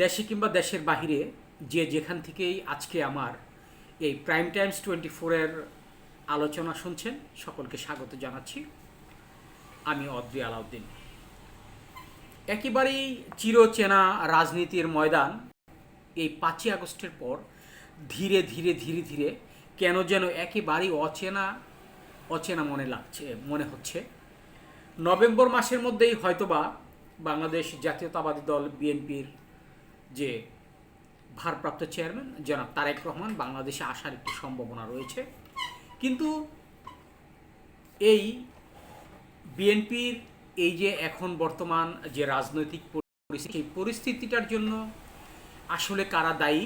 দেশে কিংবা দেশের বাহিরে যে যেখান থেকেই আজকে আমার এই প্রাইম টাইমস টোয়েন্টি ফোরের আলোচনা শুনছেন, সকলকে স্বাগত জানাচ্ছি। আমি অদ্রি আলাউদ্দিন। একেবারেই চিরচেনা রাজনীতির ময়দান এই পাঁচই আগস্টের পর ধীরে ধীরে ধীরে ধীরে কেন যেন একেবারেই অচেনা অচেনা মনে লাগছে, মনে হচ্ছে। নভেম্বর মাসের মধ্যেই হয়তোবা বাংলাদেশ জাতীয়তাবাদী দল বিএনপির যে ভারপ্রাপ্ত চেয়ারম্যান জনাব তারেক রহমান বাংলাদেশে আসার একটি সম্ভাবনা রয়েছে। কিন্তু এই বিএনপির এই যে এখন বর্তমান যে রাজনৈতিক পরিস্থিতি, সেই পরিস্থিতিটার জন্য আসলে কারা দায়ী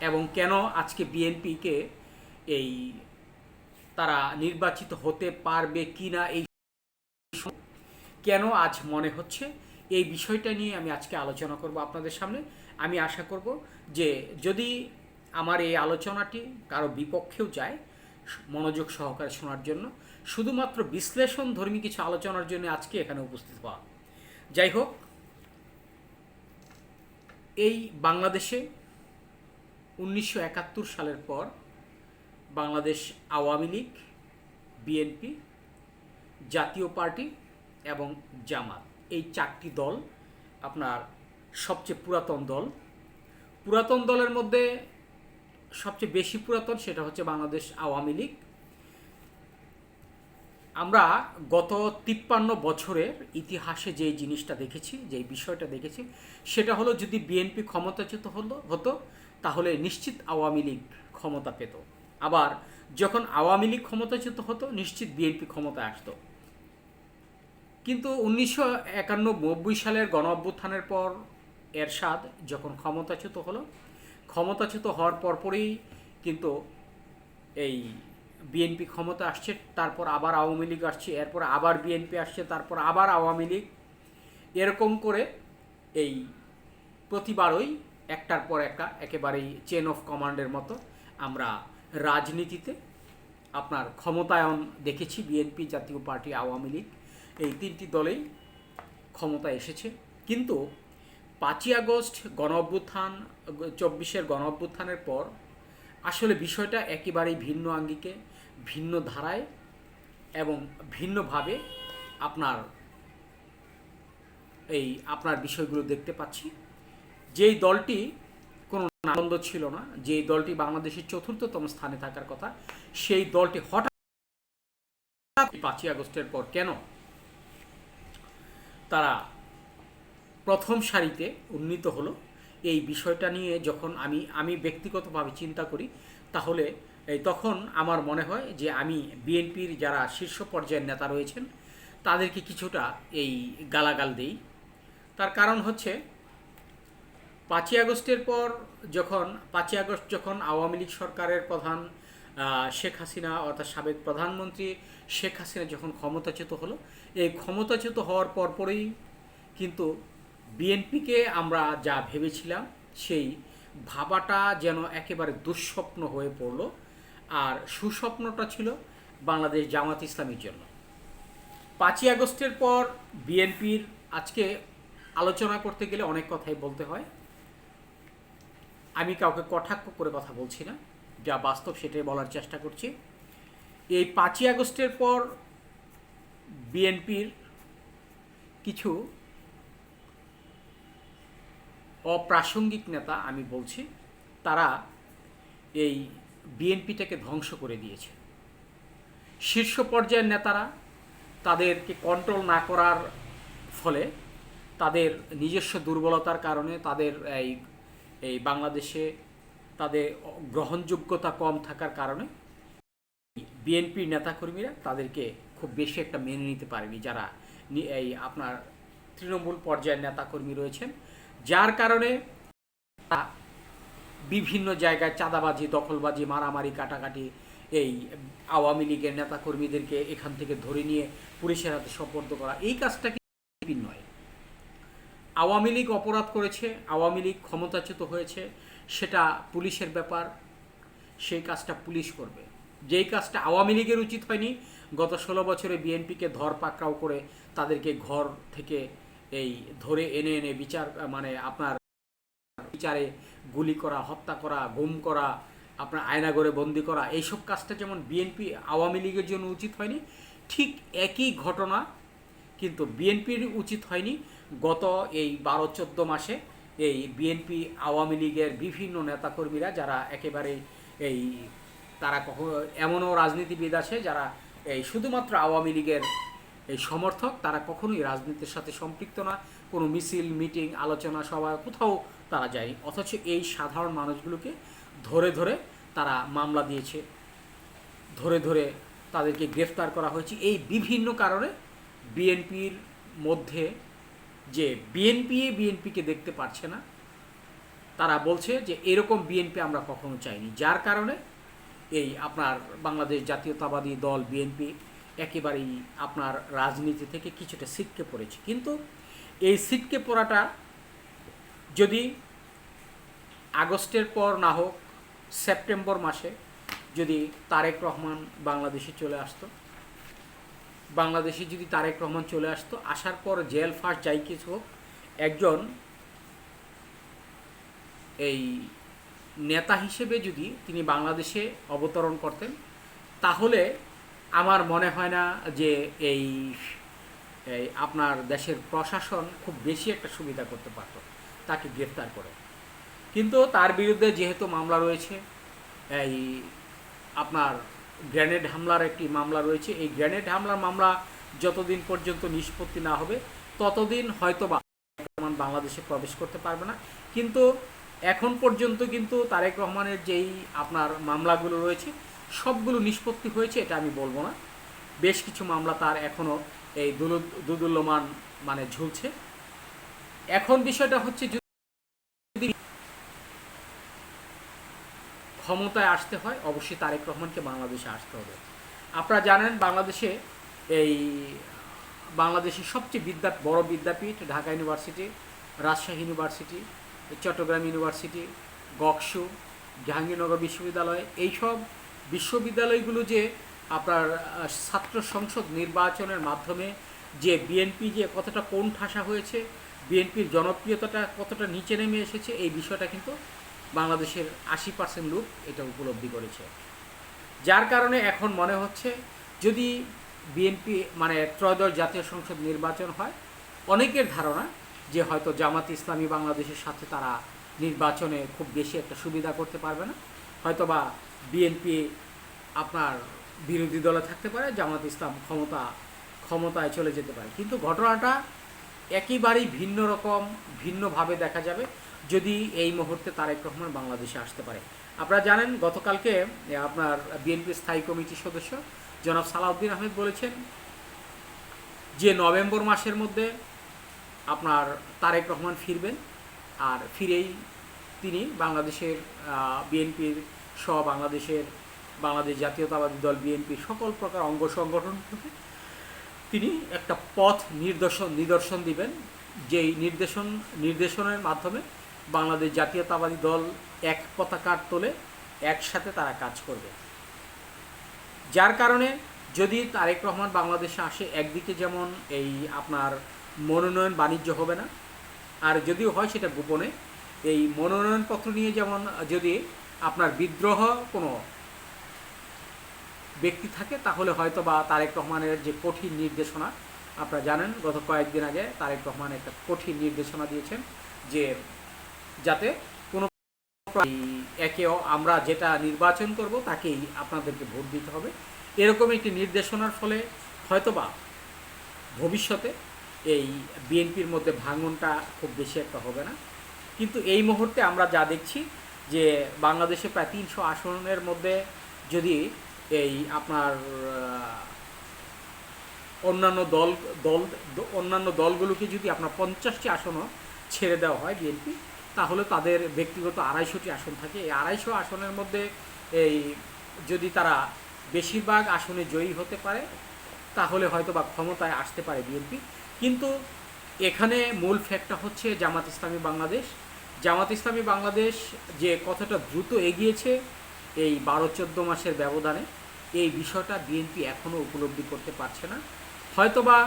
এবং কেন আজকে বিএনপিকে এই তারা নির্বাচিত হতে পারবে কি না এই কেন আজ মনে হচ্ছে এই বিষয়টা নিয়ে আমি আজকে আলোচনা করব আপনাদের সামনে। আমি আশা করব যে যদি আমার এই আলোচনাটি কারও বিপক্ষেও যায়, মনোযোগ সহকারে শোনার জন্য, শুধুমাত্র বিশ্লেষণ ধর্মী কিছু আলোচনার জন্য আজকে এখানে উপস্থিত হওয়া। যাই হোক, এই বাংলাদেশে উনিশশো একাত্তর সালের পর Bangladesh Awami League, BNP, Jatiya Party এবং জামাত এই চারটি দল আপনার সবচেয়ে পুরাতন দল। পুরাতন দলের মধ্যে সবচেয়ে বেশি পুরাতন সেটা হচ্ছে বাংলাদেশ আওয়ামী লীগ। আমরা গত তিপ্পান্ন বছরের ইতিহাসে যে জিনিসটা দেখেছি, যে বিষয়টা দেখেছি, সেটা হলো যদি বিএনপি ক্ষমতাচ্যুত হলো, হতো, তাহলে নিশ্চিত আওয়ামী লীগ ক্ষমতা পেত। আবার যখন আওয়ামী লীগ ক্ষমতাচ্যুত হতো, নিশ্চিত বিএনপি ক্ষমতায় আসতো। কিন্তু উনিশশো একানব্বই সালের গণ অভ্যুত্থানের পর এরশাদ যখন ক্ষমতাচ্যুত হলো, ক্ষমতাচ্যুত হওয়ার পরপরই কিন্তু এই বিএনপি ক্ষমতা আসছে, তারপর আবার আওয়ামী লীগ আসছে, এরপর আবার বিএনপি আসছে, তারপর আবার আওয়ামী লীগ। এরকম করে এই প্রতিবারই একটার পর একটা একেবারেই চেন অফ কমান্ডের মতো আমরা রাজনীতিতে আপনার ক্ষমতায়ন দেখেছি, বিএনপি জাতীয় পার্টি আওয়ামী লীগ। এই তিনটি দলেই ক্ষমতা এসেছে। কিন্তু পাঁচই আগস্ট গণ অভ্যুত্থান, চব্বিশের গণ অভ্যুত্থানের পর আসলে বিষয়টা একেবারেই ভিন্ন আঙ্গিকে, ভিন্ন ধারায় এবং ভিন্নভাবে আপনার এই আপনার বিষয়গুলো দেখতে পাচ্ছি। যেই দলটি কোনো আনন্দ ছিল না, যেই দলটি বাংলাদেশের চতুর্থতম স্থানে থাকার কথা, সেই দলটি হঠাৎ পাঁচই আগস্টের পর কেন তারা প্রথম সারিতে উন্নীত হলো। এই বিষয়টা নিয়ে যখন আমি আমি ব্যক্তিগতভাবে চিন্তা করি, তাহলে তখন আমার মনে হয় যে আমি বিএনপির যারা শীর্ষ পর্যায়ের নেতা রয়েছেন, তাদেরকে কিছুটা এই গালাগাল দেই। তার কারণ হচ্ছে, পাঁচই আগস্টের পর যখন, পাঁচই আগস্ট যখন আওয়ামী লীগ সরকারের প্রধান শেখ হাসিনা অর্থাৎ সাবেক প্রধানমন্ত্রী শেখ হাসিনা যখন ক্ষমতাচ্যুত হলো, এই ক্ষমতাচ্যুত হওয়ার পরপরই কিন্তু বিএনপিকে আমরা যা ভেবেছিলাম, সেই ভাবাটা যেন একেবারে দুঃস্বপ্ন হয়ে পড়ল। আর সুস্বপ্নটা ছিল বাংলাদেশ জামাত ইসলামীর জন্য। পাঁচই আগস্টের পর বিএনপির আজকে আলোচনা করতে গেলে অনেক কথাই বলতে হয়। আমি কাউকে কটাক্ষ করে কথা বলছি না। যা বাস্তব সেটাই বলার চেষ্টা করছি। এই পাঁচই আগস্টের পর বিএনপির কিছু অপ্রাসঙ্গিক নেতা, আমি বলছি, তারা এই বিএনপিটাকে ধ্বংস করে দিয়েছে। শীর্ষ পর্যায়ের নেতারা তাদেরকে কন্ট্রোল না করার ফলে তাদের নিজস্ব দুর্বলতার কারণে তাদের এই এই বাংলাদেশে তাদের গ্রহণযোগ্যতা কম থাকার কারণে বিএনপির নেতাকর্মীরা তাদেরকে খুব বেশি একটা মেনে নিতে পারেনি যারা এই আপনার তৃণমূল পর্যায়ের নেতাকর্মী রয়েছেন। যার কারণে বিভিন্ন জায়গায় চাঁদাবাজি, দখলবাজি, মারামারি, কাটাকাটি এই আওয়ামী লীগের নেতাকর্মীদেরকে এখান থেকে ধরে নিয়ে পুলিশের হাতে সোপর্দ করা, এই কাজটা কি নয়। আওয়ামী লীগ অপরাধ করেছে, আওয়ামী লীগ ক্ষমতাচ্যুত হয়েছে সেটা পুলিশের ব্যাপার, সেই কাজটা পুলিশ করবে। যেই কাজটা আওয়ামী লীগের উচিত হয়নি, গত ষোলো বছরে বিএনপিকে ধর পাকড়াও করে তাদেরকে ঘর থেকে এই ধরে এনে এনে বিচার মানে আপনার বিচারে গুলি করা, হত্যা করা, গুম করা, আপনার আয়নাগরে বন্দি করা, এইসব কাজটা যেমন বিএনপি আওয়ামী লীগের জন্য উচিত হয়নি, ঠিক একই ঘটনা কিন্তু বিএনপির উচিত হয়নি গত এই বারো চোদ্দ মাসে এই বিএনপি আওয়ামী লীগের বিভিন্ন নেতাকর্মীরা যারা একেবারে এই তারা কখনো এমনও রাজনীতিবিদ আছে যারা এই শুধুমাত্র আওয়ামী লীগের এই সমর্থক, তারা কখনোই রাজনীতির সাথে সম্পৃক্ত না। কোনো মিছিল, মিটিং, আলোচনা সভা, কোথাও তারা যায়নি। অথচ এই সাধারণ মানুষগুলোকে ধরে ধরে তারা মামলা দিয়েছে। ধরে ধরে তাদেরকে গ্রেফতার করা হয়েছে। এই বিভিন্ন কারণে বিএনপির মধ্যে যে বিএনপি বিএনপিকে দেখতে পারছে না, তারা বলছে যে এরকম বিএনপি আমরা কখনো চাইনি। যার কারণে এই আপনার বাংলাদেশ জাতীয়তাবাদী দল বিএনপি একেবারেই আপনার রাজনীতি থেকে কিছুটা ছিটকে পড়েছে। কিন্তু এই ছিটকে পড়াটা যদি আগস্টের পর না হোক, সেপ্টেম্বর মাসে যদি তারেক রহমান বাংলাদেশে চলে আসতো বাংলাদেশে যদি তারেক রহমান চলে আসতো, আসার পর জেল ফার্স্ট যাই কিছু হোক, একজন এই নেতা হিসেবে যদি তিনি বাংলাদেশে অবতরণ করতেন, তাহলে আমার মনে হয় না যে এই আপনার দেশের প্রশাসন খুব বেশি একটা সুবিধা করতে পারত, তাকে গ্রেফতার করে। কিন্তু তার বিরুদ্ধে যেহেতু মামলা রয়েছে, এই আপনার গ্রেনেড হামলার একটি মামলা রয়েছে। এই গ্রেনেড হামলার মামলা যতদিন পর্যন্ত নিষ্পত্তি না হবে, ততদিন হয়তো বা রহমান বাংলাদেশে প্রবেশ করতে পারবে না। কিন্তু এখন পর্যন্ত কিন্তু তারেক রহমানের যেই আপনার মামলাগুলো রয়েছে, সবগুলো নিষ্পত্তি হয়েছে, এটা আমি বলব না। বেশ কিছু মামলা তার এখনও এই দুলু- দুদুল্যমান মানে ঝুলছে। এখন বিষয়টা হচ্ছে যদি ক্ষমতায় আসতে হয়, অবশ্যই তারেক রহমানকে বাংলাদেশে আসতে হবে। আপনারা জানেন বাংলাদেশে এই, বাংলাদেশের সবচেয়ে বিদ্যা, বড় বিদ্যাপীঠ Dhaka university, Rajshahi university, Chittagong university, গকসু, Jahangirnagar বিশ্ববিদ্যালয়, এইসব বিশ্ববিদ্যালয়গুলো যে আপনার ছাত্র সংসদ নির্বাচনের মাধ্যমে যে বিএনপি যে কতটা কোণ ঠাসা হয়েছে, বিএনপির জনপ্রিয়তাটা কতটা নিচে নেমে এসেছে, এই বিষয়টা কিন্তু বাংলাদেশের আশি পার্সেন্ট লোক এটা উপলব্ধি করেছে। যার কারণে এখন মনে হচ্ছে যদি বিএনপি মানে ত্রয়োদশ জাতীয় সংসদ নির্বাচন হয়, অনেকের ধারণা যে হয়তো জামাত ইসলামী বাংলাদেশের সাথে তারা নির্বাচনে খুব বেশি একটা সুবিধা করতে পারবে না। হয়তোবা বিএনপি আপনার বিরোধী দলে থাকতে পারে, জামাত ইসলাম ক্ষমতা, ক্ষমতায় চলে যেতে পারে। কিন্তু ঘটনাটা একেবারেই ভিন্ন রকম, ভিন্নভাবে দেখা যাবে। যদি এই মুহূর্তে তারেক রহমান বাংলাদেশে আসতে পারে। আপনারা জানেন, গতকালকে আপনার বিএনপি স্থায়ী কমিটির সদস্য জনাব সালাউদ্দিন আহমেদ বলেছেন যে নভেম্বর মাসের মধ্যে আপনার তারেক রহমান ফিরবেন আর ফিরেই তিনি বাংলাদেশের বিএনপির সহ বাংলাদেশের, বাংলাদেশ জাতীয়তাবাদী দল বিএনপির সকল প্রকার অঙ্গ সংগঠন থেকে তিনি একটা পথ নির্দেশন নিদর্শন দিবেন। যেই নির্দেশন, নির্দেশনের মাধ্যমে বাংলাদেশ জাতীয়তাবাদী দল এক পতাকার তোলে একসাথে তারা কাজ করবে। যার কারণে যদি তারেক রহমান বাংলাদেশে আসে, একদিকে যেমন এই আপনার মনোনয়ন বাণিজ্য হবে না, আর যদিও হয় সেটা গোপনে, এই মনোনয়নপত্র নিয়ে যেমন যদি আপনার বিদ্রোহ কোনো ব্যক্তি থাকে, তাহলে হয়তো বা তারেক রহমানের যে কঠিন নির্দেশনা, আপনারা জানেন, গত কয়েকদিন আগে তারেক রহমান একটা কঠিন নির্দেশনা দিয়েছেন যে যাতে কোনো একে আমরা যেটা নির্বাচন করব তাকেই আপনাদেরকে ভোট দিতে হবে। এরকম একটি নির্দেশনার ফলে হয়তোবা ভবিষ্যতে এই বিএনপির মধ্যে ভাঙনটা খুব বেশি একটা হবে না। কিন্তু এই মুহূর্তে আমরা যা দেখছি যে বাংলাদেশে প্রায় তিনশো আসনের মধ্যে যদি এই আপনার অন্যান্য দল দল, অন্যান্য দলগুলোকে যদি আপনার পঞ্চাশটি আসনও ছেড়ে দেওয়া হয় বিএনপি তাহলে তাদের ব্যক্তিগত আড়াইশোটি আসন থাকে। এই আড়াইশো আসনের মধ্যে এই যদি তারা বেশিরভাগ আসনে জয়ী হতে পারে, তাহলে হয়তো বা ক্ষমতায় আসতে পারে বিএনপি। কিন্তু এখানে মূল ফ্যাক্টটা হচ্ছে জামাত ইসলামী বাংলাদেশ। জামাত ইসলামী বাংলাদেশ যে কতটা দ্রুত এগিয়েছে এই বারো চোদ্দ মাসের ব্যবধানে, এই বিষয়টা বিএনপি এখনও উপলব্ধি করতে পারছে না। হয়তোবা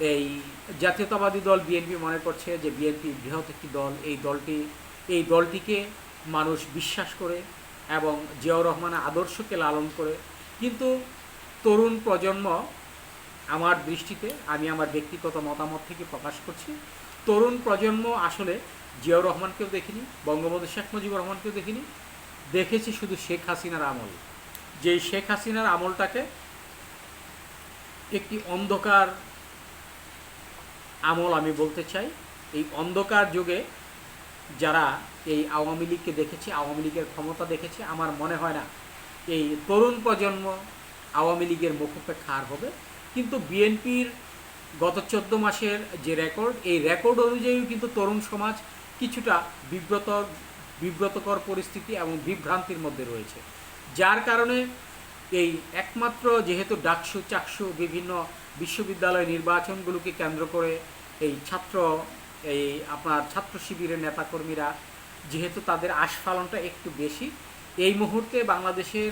এই জাতীয়তাবাদী দল বিএনপি মনে করছে যে বিএনপি বৃহৎ একটি দল। এই দলটি, এই দলটিকে মানুষ বিশ্বাস করে এবং জিয়াউর রহমানের আদর্শকে লালন করে। কিন্তু তরুণ প্রজন্ম আমার দৃষ্টিতে, আমি আমার ব্যক্তিগত মতামত থেকে প্রকাশ করছি, তরুণ প্রজন্ম আসলে জিয়াউর রহমানকেও দেখিনি, বঙ্গবন্ধু শেখ মুজিবুর রহমানকেও দেখিনি। দেখেছি শুধু শেখ হাসিনার আমল। যেই শেখ হাসিনার আমলটাকে একটি অন্ধকার আমল আমি বলতে চাই। এই অন্ধকার যুগে যারা এই আওয়ামী লীগকে দেখেছে, আওয়ামী লীগের ক্ষমতা দেখেছে, আমার মনে হয় না এই তরুণ প্রজন্ম আওয়ামী লীগের মুখোপেক্ষা আর হবে। কিন্তু বিএনপির গত চোদ্দ মাসের যে রেকর্ড, এই রেকর্ড অনুযায়ী কিন্তু তরুণ সমাজ কিছুটা বিব্রত, বিব্রতকর পরিস্থিতি এবং বিভ্রান্তির মধ্যে রয়েছে। যার কারণে এই একমাত্র যেহেতু ডাকসু, চাকসু বিভিন্ন বিশ্ববিদ্যালয় নির্বাচনগুলোকে কেন্দ্র করে এই ছাত্র, এই আপনার ছাত্র শিবিরের নেতাকর্মীরা, যেহেতু তাদের আস্ফালনটা একটু বেশি, এই মুহূর্তে বাংলাদেশের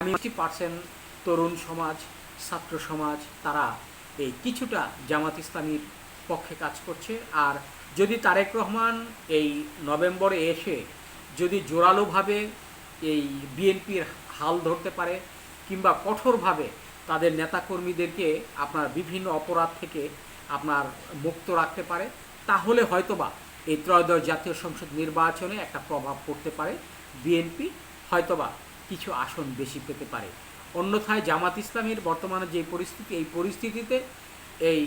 আশি পার্সেন্ট তরুণ সমাজ, ছাত্র সমাজ, তারা এই কিছুটা জামাত ইসলামীর পক্ষে কাজ করছে। আর যদি তারেক রহমান এই নভেম্বরে এসে যদি জোরালোভাবে এই বিএনপির হাল ধরতে পারে কিংবা কঠোরভাবে তাদের নেতাকর্মীদেরকে আপনার বিভিন্ন অপরাধ থেকে আপনার মুক্ত রাখতে পারে। তাহলে হয়তোবা এই ত্রয়োদশ জাতীয় সংসদ নির্বাচনে একটা প্রভাব পড়তে পারে। বিএনপি হয়তোবা কিছু আসন বেশি পেতে পারে। অন্যথায় জামাত ইসলামের বর্তমানে যে পরিস্থিতি, এই পরিস্থিতিতে এই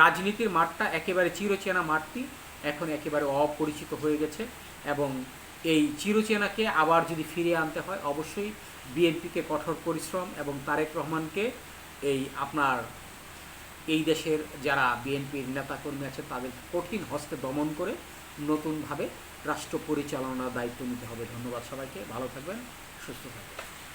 রাজনীতির মাঠটা একেবারে চিরচেনা মাঠটি এখন একেবারে অপরিচিত হয়ে গেছে এবং এই চিরচেনাকে আবার যদি ফিরিয়ে আনতে হয়, অবশ্যই বিএনপিকে কঠোর পরিশ্রম এবং তারেক রহমানকে এই আপনার এই দেশের যারা বিএনপির নেতাকর্মী আছে, তাদের কঠিন হস্তে দমন করে নতুনভাবে রাষ্ট্র পরিচালনার দায়িত্ব নিতে হবে। ধন্যবাদ সবাইকে। ভালো থাকবেন, সুস্থ থাকবেন।